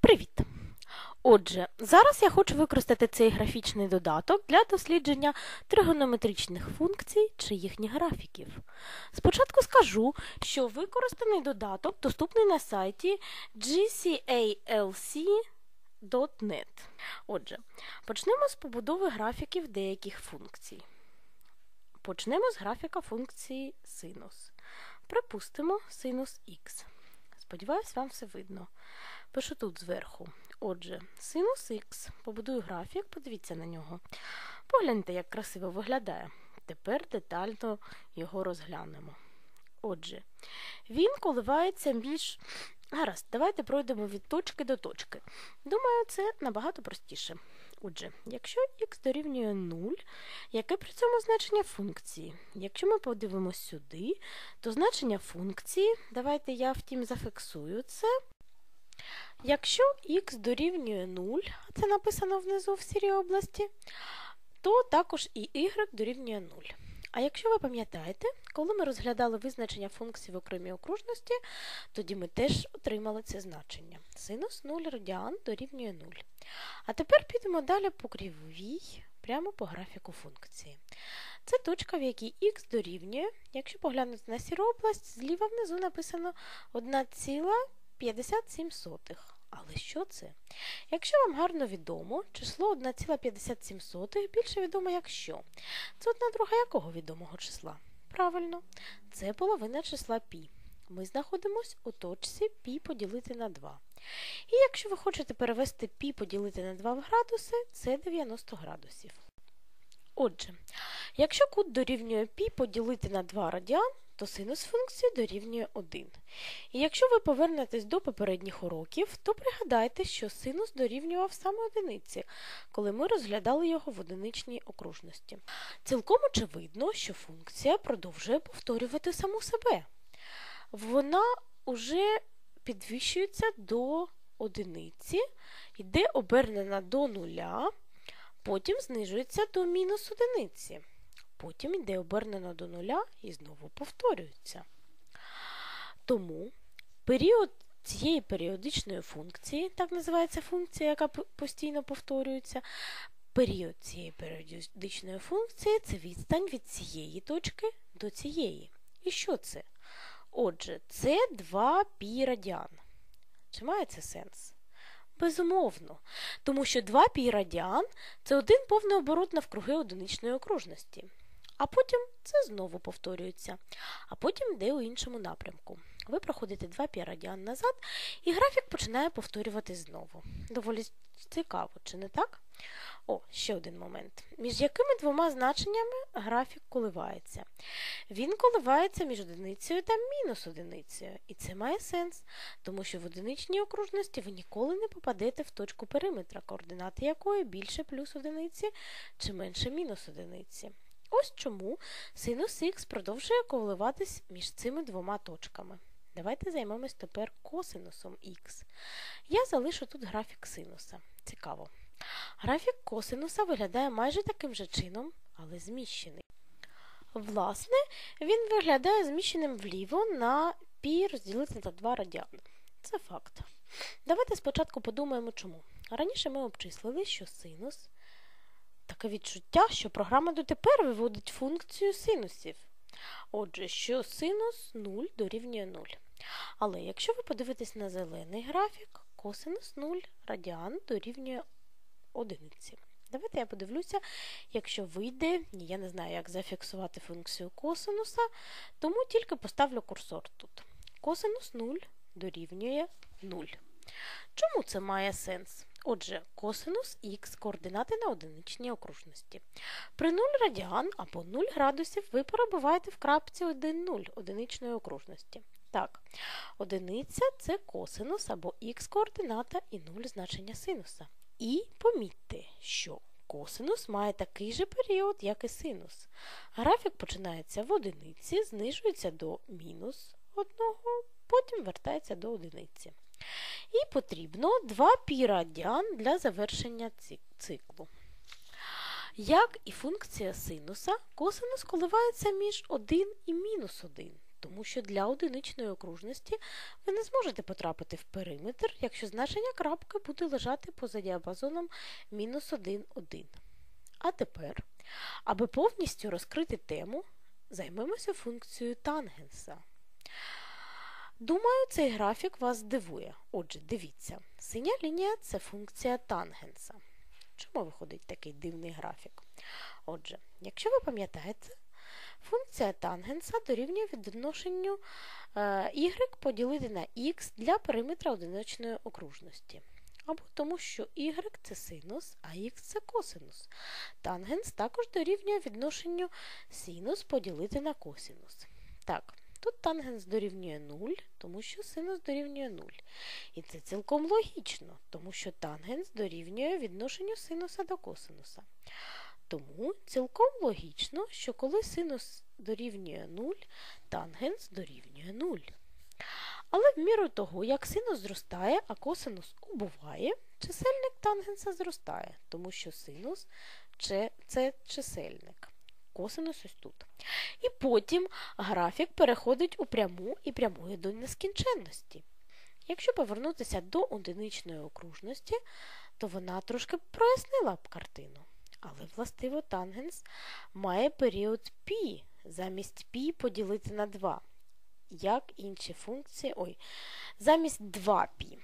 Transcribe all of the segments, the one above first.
Привіт! Отже, зараз я хочу використати цей графічний додаток для дослідження тригонометричних функцій чи їхніх графіків. Спочатку скажу, що використаний додаток доступний на сайті gcalc.net. Отже, почнемо з побудови графіків деяких функцій. Почнемо з графіка функції синус. Припустимо синус х. Сподіваюсь, вам все видно. Пишу тут зверху. Отже, синус х. Побудую графік, подивіться на нього. Погляньте, як красиво виглядає. Тепер детально його розглянемо. Отже, він коливається між. Гаразд, давайте пройдемо від точки до точки. Думаю, це набагато простіше. Отже, якщо х дорівнює 0, яке при цьому значення функції? Якщо ми подивимось сюди, то значення функції, давайте я втім зафіксую це. Якщо х дорівнює 0, це написано внизу в сірій області, то також і y дорівнює 0. А якщо ви пам'ятаєте, коли ми розглядали визначення функцій в окремій окружності, тоді ми теж отримали це значення. Синус 0 радіан дорівнює 0. А тепер підемо далі по кривій, прямо по графіку функції. Це точка, в якій х дорівнює, якщо поглянути на сіру область, зліва внизу написано 57. сотих. Але що це? Якщо вам гарно відомо, число 1,57 більше відомо як що. Це одна друга якого відомого числа? Правильно, це половина числа пі. Ми знаходимося у точці пі поділити на 2. І якщо ви хочете перевести пі поділити на 2 в градуси, це 90 градусів. Отже, якщо кут дорівнює пі поділити на 2 радіан, то синус функції дорівнює 1. І якщо ви повернетесь до попередніх уроків, то пригадайте, що синус дорівнював саме одиниці, коли ми розглядали його в одиничній окружності. Цілком очевидно, що функція продовжує повторювати саму себе. Вона вже підвищується до одиниці, йде обернена до нуля, потім знижується до мінус одиниці. Потім йде обернена до нуля і знову повторюється. Тому період цієї періодичної функції, так називається функція, яка постійно повторюється, період цієї періодичної функції це відстань від цієї точки до цієї. І що це? Отже, це 2 пі радіан. Чи має це сенс? Безумовно, тому що 2 пі радіан це один повний оборот навкруги одиничної окружності. А потім це знову повторюється, а потім йде у іншому напрямку. Ви проходите 2 пі радіан назад, і графік починає повторювати знову. Доволі цікаво, чи не так? О, ще один момент. Між якими двома значеннями графік коливається? Він коливається між одиницею та мінус одиницею. І це має сенс, тому що в одиничній окружності ви ніколи не попадете в точку периметра, координати якої більше плюс одиниці чи менше мінус одиниці. Ось чому синус х продовжує коливатись між цими двома точками. Давайте займемось тепер косинусом х. Я залишу тут графік синуса. Цікаво. Графік косинуса виглядає майже таким же чином, але зміщений. Власне, він виглядає зміщеним вліво на пі розділити на 2 радіани. Це факт. Давайте спочатку подумаємо, чому. Раніше ми обчислили, що синус таке відчуття, що програма дотепер виводить функцію синусів. Отже, що синус 0 дорівнює 0. Але якщо ви подивитесь на зелений графік, косинус 0 радіан дорівнює одиниці. Давайте я подивлюся, якщо вийде, я не знаю, як зафіксувати функцію косинуса, тому тільки поставлю курсор тут. Косинус 0 дорівнює 0. Чому це має сенс? Отже, косинус х координати на одиничній окружності. При 0 радіан або 0 градусів ви перебуваєте в крапці 1, 0 одиничної окружності. Так, одиниця це косинус або х координата і 0 значення синуса. І помітьте, що косинус має такий же період, як і синус. Графік починається в одиниці, знижується до мінус 1, потім вертається до одиниці. І потрібно 2 пірадіан для завершення циклу. Як і функція синуса, косинус коливається між 1 і мінус 1. тому що для одиничної окружності ви не зможете потрапити в периметр, якщо значення крапки буде лежати поза діапазоном мінус 1, 1. А тепер, аби повністю розкрити тему, займемося функцією тангенса. Думаю, цей графік вас здивує. Отже, дивіться, синя лінія це функція тангенса. Чому виходить такий дивний графік? Отже, якщо ви пам'ятаєте, функція тангенса дорівнює відношенню е, y поділити на x для периметра одиночної окружності. Або тому, що y це синус, а x це косинус. Тангенс також дорівнює відношенню синус поділити на косинус. Так, тут тангенс дорівнює 0, тому що синус дорівнює 0. І це цілком логічно, тому що тангенс дорівнює відношенню синуса до косинуса. Тому цілком логічно, що коли синус дорівнює 0, тангенс дорівнює 0. Але в міру того, як синус зростає, а косинус убуває, чисельник тангенса зростає, тому що синус це чисельник Косинус ось тут. І потім графік переходить у пряму і прямує до нескінченності. Якщо повернутися до одиничної окружності, то вона трошки прояснила б картину. Але, властиво, тангенс має період π, замість π поділити на 2 як інші функції. Ой, замість 2π.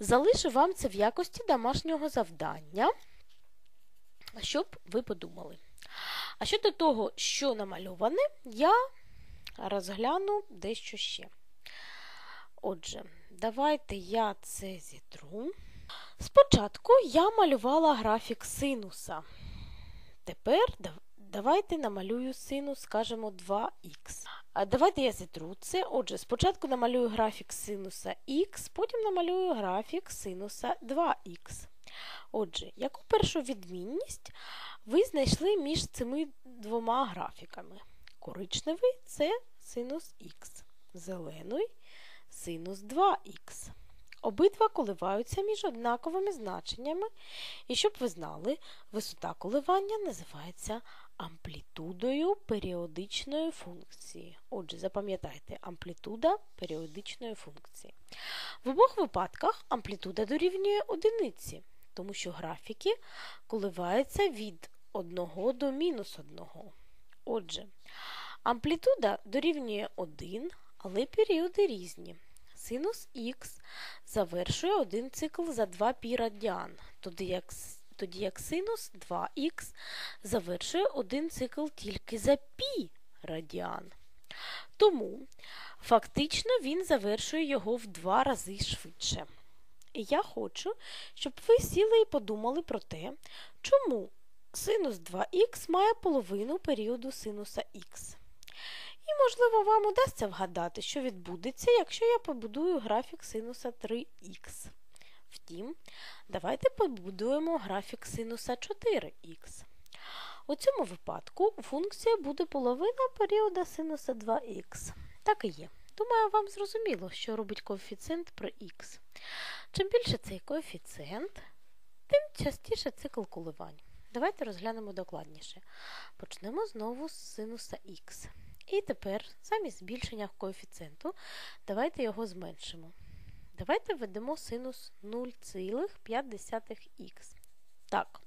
Залишу вам це в якості домашнього завдання, щоб ви подумали. А щодо того, що намальоване, я розгляну дещо ще. Отже, давайте я це зітру. Спочатку я малювала графік синуса. Тепер давайте намалюю синус, скажімо, 2х. Давайте я зітру це. Отже, спочатку намалюю графік синуса х, потім намалюю графік синуса 2х. Отже, яку першу відмінність ви знайшли між цими двома графіками? Коричневий це синус х, зелений синус 2х. Обидва коливаються між однаковими значеннями, і щоб ви знали, висота коливання називається амплітудою періодичної функції. Отже, запам'ятайте, амплітуда періодичної функції. В обох випадках амплітуда дорівнює одиниці, тому що графіки коливаються від 1 до мінус 1. Отже, амплітуда дорівнює 1, але періоди різні. Синус х завершує один цикл за 2 пі радіан, тоді як тоді як синус 2х завершує один цикл тільки за пі радіан. Тому фактично він завершує його в два рази швидше. І я хочу, щоб ви сіли і подумали про те, чому синус 2х має половину періоду синуса х. І, можливо, вам удасться вгадати, що відбудеться, якщо я побудую графік синуса 3х. Втім, давайте побудуємо графік синуса 4х. У цьому випадку функція буде половина періода синуса 2х. Так і є. Думаю, вам зрозуміло, що робить коефіцієнт при х. Чим більше цей коефіцієнт, тим частіше цикл коливань. Давайте розглянемо докладніше. Почнемо знову з синуса х. І тепер, замість збільшення коефіцієнту, давайте його зменшимо. Давайте введемо синус 0,5х. Так,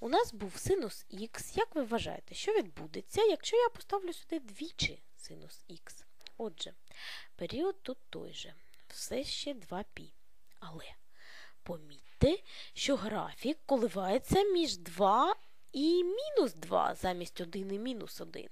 у нас був синус х. Як ви вважаєте, що відбудеться, якщо я поставлю сюди двічі синус х? Отже, період тут той же, все ще 2π. Але помітьте, що графік коливається між 2 і мінус 2 замість 1 і мінус 1.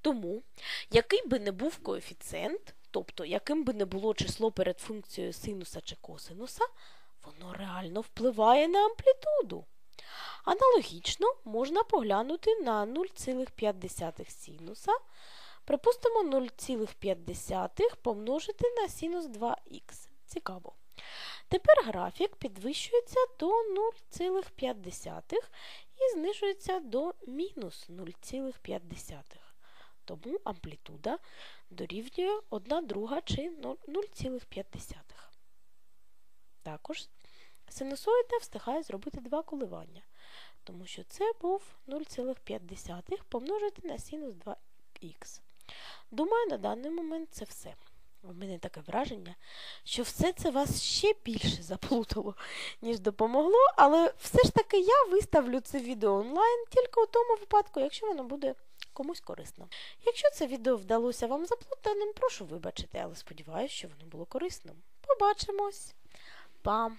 Тому, який би не був коефіцієнт, тобто яким би не було число перед функцією синуса чи косинуса, воно реально впливає на амплітуду. Аналогічно можна поглянути на 0,5 синуса. Припустимо, 0,5 помножити на синус 2х. Цікаво. Тепер графік підвищується до 0,5 і знижується до мінус 0,5. Тому амплітуда дорівнює 1 друга чи 0,5. Також синусоїда встигає зробити два коливання, тому що це був 0,5 помножити на синус 2х. Думаю, на даний момент це все. У мене таке враження, що все це вас ще більше заплутало, ніж допомогло, але все ж таки я виставлю це відео онлайн тільки у тому випадку, якщо воно буде комусь корисно. Якщо це відео вдалося вам заплутаним, прошу вибачити, але сподіваюся, що воно було корисним. Побачимось! Па!